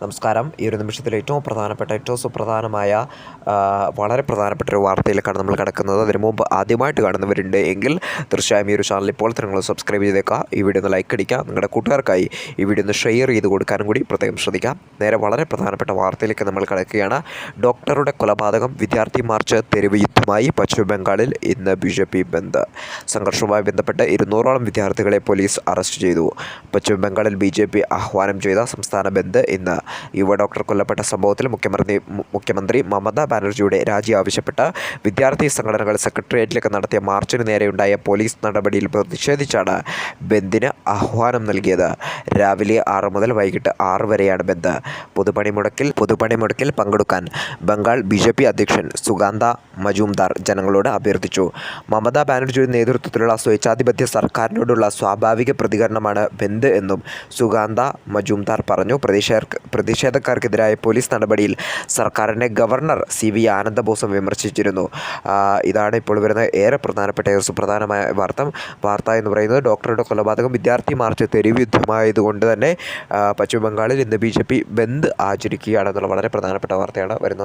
നമസ്കാരം. ഈ ഒരു നിമിഷത്തിൽ ഏറ്റവും പ്രധാനപ്പെട്ട ഏറ്റവും സുപ്രധാനമായ വളരെ പ്രധാനപ്പെട്ട ഒരു വാർത്തയിലേക്കാണ് നമ്മൾ കിടക്കുന്നത്. അതിന് മുമ്പ് ആദ്യമായിട്ട് കാണുന്നവരുണ്ട് എങ്കിൽ തീർച്ചയായും ഈ ഒരു ചാനൽ ഇപ്പോൾ നിങ്ങൾ സബ്സ്ക്രൈബ് ചെയ്തേക്കുക. ഈ വീഡിയോ ഒന്ന് ലൈക്ക് അടിക്കുക. നിങ്ങളുടെ കൂട്ടുകാർക്കായി ഈ വീഡിയോ ഒന്ന് ഷെയർ ചെയ്ത് കൊടുക്കാനും കൂടി പ്രത്യേകം ശ്രദ്ധിക്കാം. നേരെ വളരെ പ്രധാനപ്പെട്ട വാർത്തയിലേക്ക് നമ്മൾ കിടക്കുകയാണ്. ഡോക്ടറുടെ കൊലപാതകം വിദ്യാർത്ഥി മാർച്ച് തെരുവ് യുദ്ധമായി പശ്ചിമ ബംഗാളിൽ ഇന്ന് ബി ജെ പി ബന്ദ്. സംഘർഷവുമായി ബന്ധപ്പെട്ട് ഇരുന്നൂറോളം വിദ്യാർത്ഥികളെ പോലീസ് അറസ്റ്റ് ചെയ്തു. പശ്ചിമബംഗാളിൽ ബി ജെ പി ആഹ്വാനം ചെയ്ത സംസ്ഥാന ബന്ദ് ഇന്ന് യുവ ഡോക്ടർ കൊല്ലപ്പെട്ട സംഭവത്തിൽ മുഖ്യമന്ത്രി മുഖ്യമന്ത്രി മമതാ ബാനർജിയുടെ രാജി ആവശ്യപ്പെട്ട് വിദ്യാർത്ഥി സംഘടനകൾ സെക്രട്ടേറിയറ്റിലേക്ക് നടത്തിയ മാർച്ചിന് നേരെയുണ്ടായ പോലീസ് നടപടിയിൽ പ്രതിഷേധിച്ചാണ് ബന്ദിന് ആഹ്വാനം നൽകിയത്. രാവിലെ ആറ് മുതൽ വൈകിട്ട് ആറ് വരെയാണ് ബന്ദ്. പൊതുപണിമുടക്കിൽ പൊതുപണിമുടക്കിൽ പങ്കെടുക്കാൻ ബംഗാൾ ബി ജെ പി അധ്യക്ഷൻ സുഗാന്ത മജൂംദാർ ജനങ്ങളോട് അഭ്യർത്ഥിച്ചു. മമതാ ബാനർജിയുടെ നേതൃത്വത്തിലുള്ള സ്വേച്ഛാധിപത്യ സർക്കാരിനോടുള്ള സ്വാഭാവിക പ്രതികരണമാണ് ബന്ദ് എന്നും സുഗാന്ത മജൂംദാർ പറഞ്ഞു. പ്രതിഷേധ പ്രതിഷേധക്കാർക്കെതിരായ പോലീസ് നടപടിയിൽ സർക്കാരിനെ ഗവർണർ സി വി ആനന്ദബോസും വിമർശിച്ചിരുന്നു. ഇതാണ് ഇപ്പോൾ വരുന്ന ഏറെ പ്രധാനപ്പെട്ട ഒരു സുപ്രധാനമായ വാർത്ത. വാർത്ത എന്ന് പറയുന്നത് ഡോക്ടറുടെ കൊലപാതകം വിദ്യാർത്ഥി മാർച്ച് തെരുവ് യുദ്ധമായതുകൊണ്ട് തന്നെ പശ്ചിമ ബംഗാളിൽ ഇന്ന് ബി ജെ പി ബന്ദ് ആചരിക്കുകയാണെന്നുള്ള വളരെ പ്രധാനപ്പെട്ട വാർത്തയാണ് വരുന്നത്.